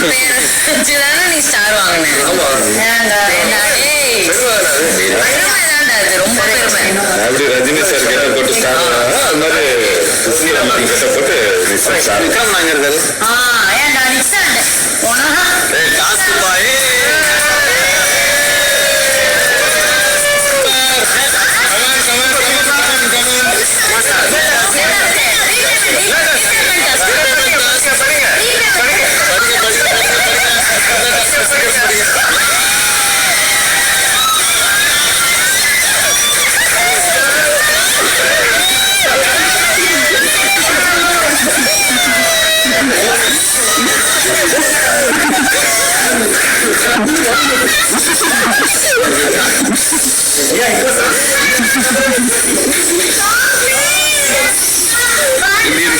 வச்சுதானே நீ ஸ்டார் ரொம்ப பெருமை. அப்படி ரஜினி சார் கிட்ட போட்டு ஸ்டார் அது மாதிரி விக்ரம் நாங்க இருக்காரு. Блін,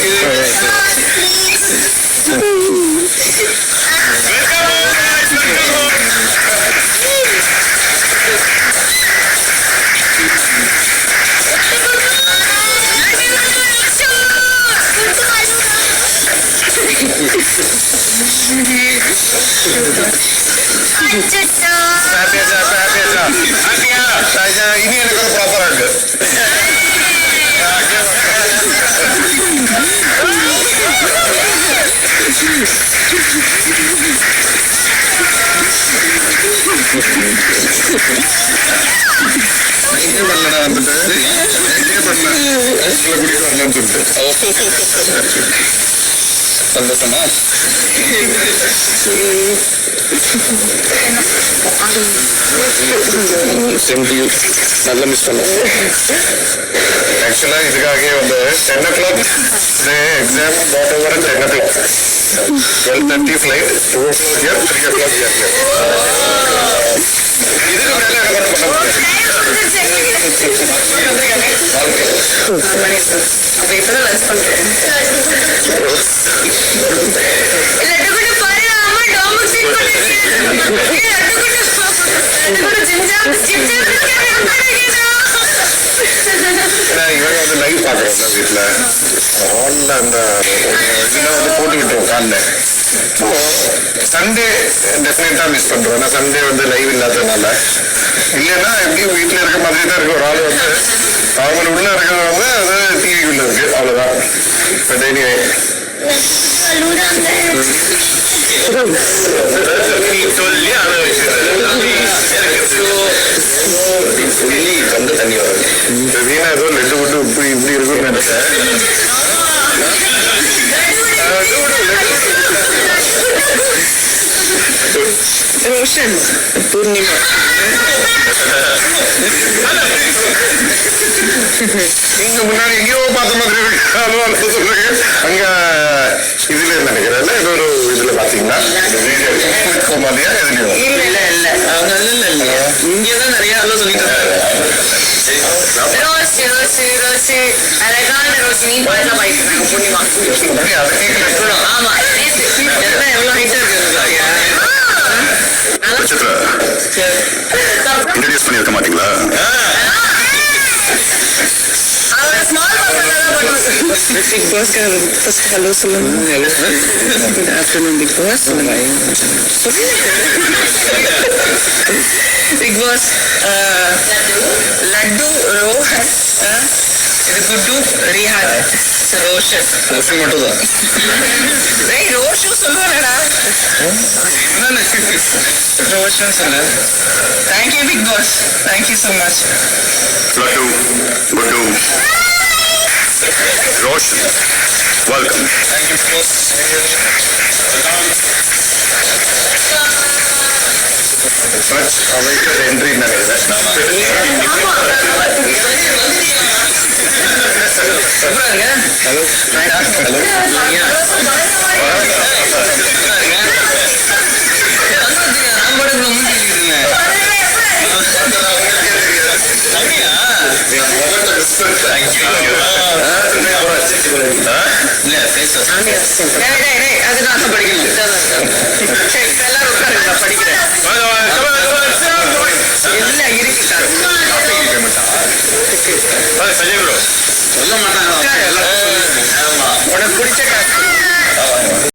ഇനി എനിക്കൊരു പ്രോപ്പറാക്ക് ഭയങ്കര പണ്ടടാ നമ്മുടെ ഭയങ്കര പണ്ട കുടിക്കാൻ சந்தோஷமா செம்டி நல்லா மிஸ் பண்ணேன் ஆக்சுவலாக இதுக்காகவே வந்து ten o'clock exam what over ten o'clock twelve thirty flight two o'clock year three o'clock year இதுக்கு மேலே எனக்கு ஒன்றும் பண்ண முடியாது அப்ப இப்பதான் லஞ்ச் பண்றேன் ஏன்னா இவங்க வந்து லைவ் பார்க்குறோம்ல வீட்டில் ஹாலில் அந்த இதில் வந்து போட்டு விட்டுருவோம் காலில் சண்டே டெஃபினட்டாக மிஸ் பண்ணுறோம் ஏன்னா சண்டே வந்து லைவ் இல்லாததுனால இல்லைன்னா எப்படியும் வீட்டில் இருக்க மாதிரி தான் இருக்கும் ஒரு ஆள் வந்து அவங்க உள்ளே இருக்கிறது வந்து அது டிவிக்குள்ள இருக்கு அவ்வளோதான் பட் எனிவே ரோஷன் பூர்ணிமா இங்க முன்னாடி எங்கேயோ பார்த்த மாதிரி இருக்கு. சொல்லுங்க அங்க இதுல நினைக்கிறேன் ஏதோ ஒரு இதுல பாத்தீங்கன்னா கோமாலியா எதுலயும் ரோஸ் ரோஸ் அழகான ரோஸ் நீ பாட்டுல பாய்க்கிறாங்க புண்ணியமா அப்படி அதை கேட்கல ஆமா நேத்து எல்லாம் எவ்வளவு ஹைட்டா இருக்கு இன்ட்ரடியூஸ் பண்ணியிருக்க மாட்டீங்களா அவன் ஸ்மால் பசங்க தான் பண்ணுவாங்க பிக் பாஸ் ஃபர்ஸ்ட் ஹலோ சொல்லுங்க good afternoon big boss big boss laddu Rohan Guddu Riha Roshan Roshan ಮಾಡೋದ ಏ ರೋಷು ಸುಳ್ಳೋಣಡ ರೋಷನ್ ಸುಳ್ಳ thank you big boss thank you so much Laddu Guddu Roshan welcome thank you boss but ಅವೈಟರ್ entry ನನಗಿದೆ hello hello அது நான் படிக்கணும் சரி எல்லாரும் உட்காருங்க படிக்கிறேன் எல்லாம் இருக்கு சொல்ல மாட்டாங்க. कुडीच्या